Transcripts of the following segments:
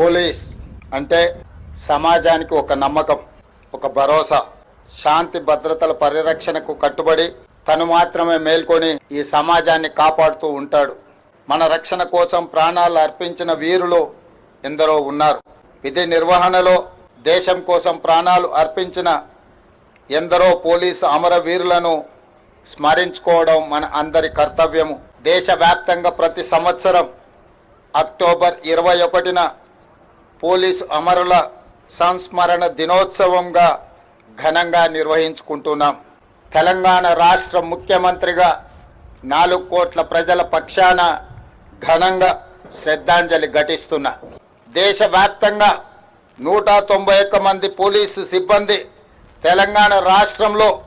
Police అంటే సమాజానికి ఒక నమ్మకం ఒక భరోసా శాంతి భద్రతల పరిరక్షణకు కట్టుబడి తను మాత్రమే మేల్కొని ఈ సమాజాన్ని కాపాడుతూ ఉంటాడు. మన రక్షణ కోసం ప్రాణాలు అర్పించిన వీరులు ఎందరో ఉన్నారు. విధి నిర్వహణలో దేశం కోసం ప్రాణాలు అర్పించిన ఎందరో పోలీసు అమరవీరులను స్మరించుకోవడం మన అందరి కర్తవ్యము. దేశవ్యాప్తంగా ప్రతి సంవత్సరం అక్టోబర్ ఇరవై ఒకటిన పోలీసు అమరుల సంస్మరణ దినోత్సవంగా ఘనంగా నిర్వహించుకుంటున్నాం. తెలంగాణ రాష్ట్ర ముఖ్యమంత్రిగా నాలుగు కోట్ల ప్రజల పక్షాన ఘనంగా శ్రద్ధాంజలి ఘటిస్తున్నా. దేశవ్యాప్తంగా నూట తొంభై ఒక్క మంది పోలీసు సిబ్బంది తెలంగాణ రాష్ట్రంలో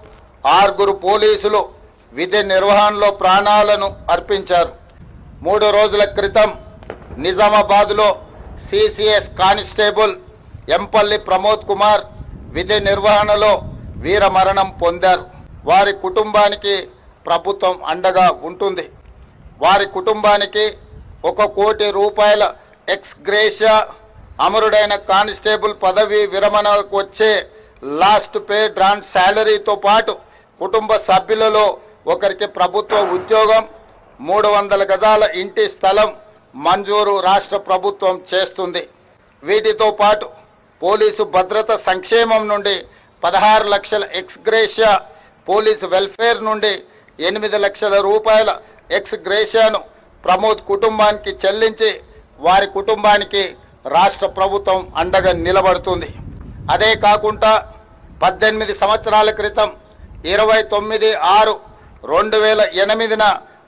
ఆరుగురు పోలీసులు విధి నిర్వహణలో ప్రాణాలను అర్పించారు. మూడు రోజుల క్రితం నిజామాబాద్లో సిసిఎస్ కానిస్టేబుల్ ఎంపల్లి ప్రమోద్ కుమార్ విధి నిర్వహణలో వీరమరణం పొందారు. వారి కుటుంబానికి ప్రభుత్వం అండగా ఉంటుంది. వారి కుటుంబానికి ఒక కోటి రూపాయల ఎక్స్ గ్రేషియా అమరుడైన కానిస్టేబుల్ పదవి విరమణకు వచ్చే లాస్ట్ పే డ్రాన్ శాలరీతో పాటు కుటుంబ సభ్యులలో ఒకరికి ప్రభుత్వ ఉద్యోగం మూడు వందల గజాల ఇంటి స్థలం మంజూరు రాష్ట్ర ప్రభుత్వం చేస్తుంది. వీటితో పాటు పోలీసు భద్రత సంక్షేమం నుండి పదహారు లక్షల ఎక్స్గ్రేషియా పోలీసు వెల్ఫేర్ నుండి ఎనిమిది లక్షల రూపాయల ఎక్స్గ్రేషియాను ప్రమోద్ కుటుంబానికి చెల్లించి వారి కుటుంబానికి రాష్ట్ర ప్రభుత్వం అండగా నిలబడుతుంది. అదే కాకుండా పద్దెనిమిది సంవత్సరాల క్రితం ఇరవై తొమ్మిది ఆరు రెండు వేల ఎనిమిదిన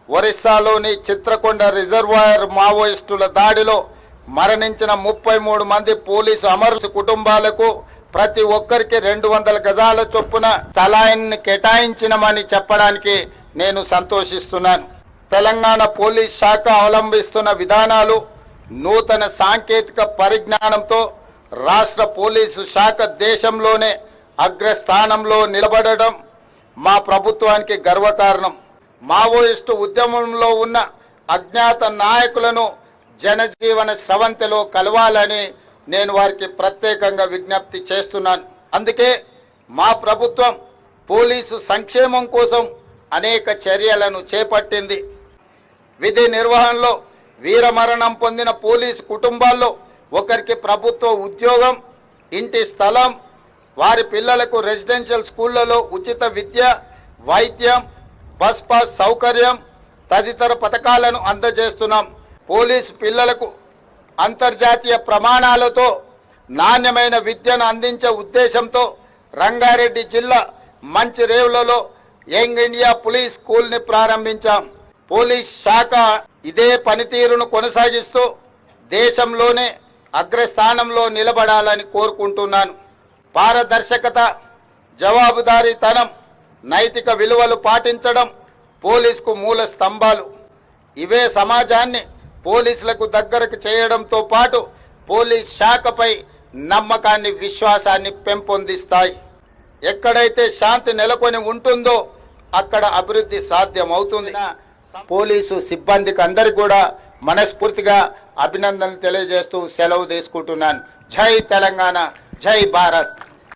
ఒరిస్సాలోని చిత్రకొండ రిజర్వాయర్ మావోయిస్టుల దాడిలో మరణించిన ముప్పై మూడు మంది పోలీసు అమరు కుటుంబాలకు ప్రతి ఒక్కరికి రెండు వందల గజాల చొప్పున తలాయిన్ని కేటాయించినమని చెప్పడానికి నేను సంతోషిస్తున్నాను. తెలంగాణ పోలీస్ శాఖ అవలంబిస్తున్న విధానాలు నూతన సాంకేతిక పరిజ్ఞానంతో రాష్ట్ర పోలీసు శాఖ దేశంలోనే అగ్రస్థానంలో నిలబడడం మా ప్రభుత్వానికి గర్వకారణం. మావోయిస్టు ఉద్యమంలో ఉన్న అజ్ఞాత నాయకులను జనజీవన సవంతిలో కలవాలని నేను వారికి ప్రత్యేకంగా విజ్ఞప్తి చేస్తున్నాను. అందుకే మా ప్రభుత్వం పోలీసు సంక్షేమం కోసం అనేక చర్యలను చేపట్టింది. విధి నిర్వహణలో వీరమరణం పొందిన పోలీసు కుటుంబాల్లో ఒకరికి ప్రభుత్వ ఉద్యోగం ఇంటి స్థలం వారి పిల్లలకు రెసిడెన్షియల్ స్కూళ్ళలో ఉచిత విద్య వైద్యం బస్ పాస్ సౌకర్యం తదితర పథకాలను అందజేస్తున్నాం. పోలీసు పిల్లలకు అంతర్జాతీయ ప్రమాణాలతో నాణ్యమైన విద్యను అందించే ఉద్దేశంతో రంగారెడ్డి జిల్లా మంచిరేవులలో యంగ్ ఇండియా పోలీస్ స్కూల్ని ప్రారంభించాం. పోలీస్ శాఖ ఇదే పనితీరును కొనసాగిస్తూ దేశంలోనే అగ్రస్థానంలో నిలబడాలని కోరుకుంటున్నాను. పారదర్శకత జవాబుదారీతనం నైతిక విలువలు పాటించడం పోలీసుకు మూల స్తంభాలు. ఇవే సమాజాన్ని పోలీసులకు దగ్గరకు చేయడంతో పాటు పోలీస్ శాఖపై నమ్మకాన్ని విశ్వాసాన్ని పెంపొందిస్తాయి. ఎక్కడైతే శాంతి నెలకొని ఉంటుందో అక్కడ అభివృద్ధి సాధ్యమవుతుంది. పోలీసు సిబ్బందికి అందరికి కూడా మనస్ఫూర్తిగా అభినందనలు తెలియజేస్తూ సెలవు తీసుకుంటున్నాను. జై తెలంగాణ జై భారత్.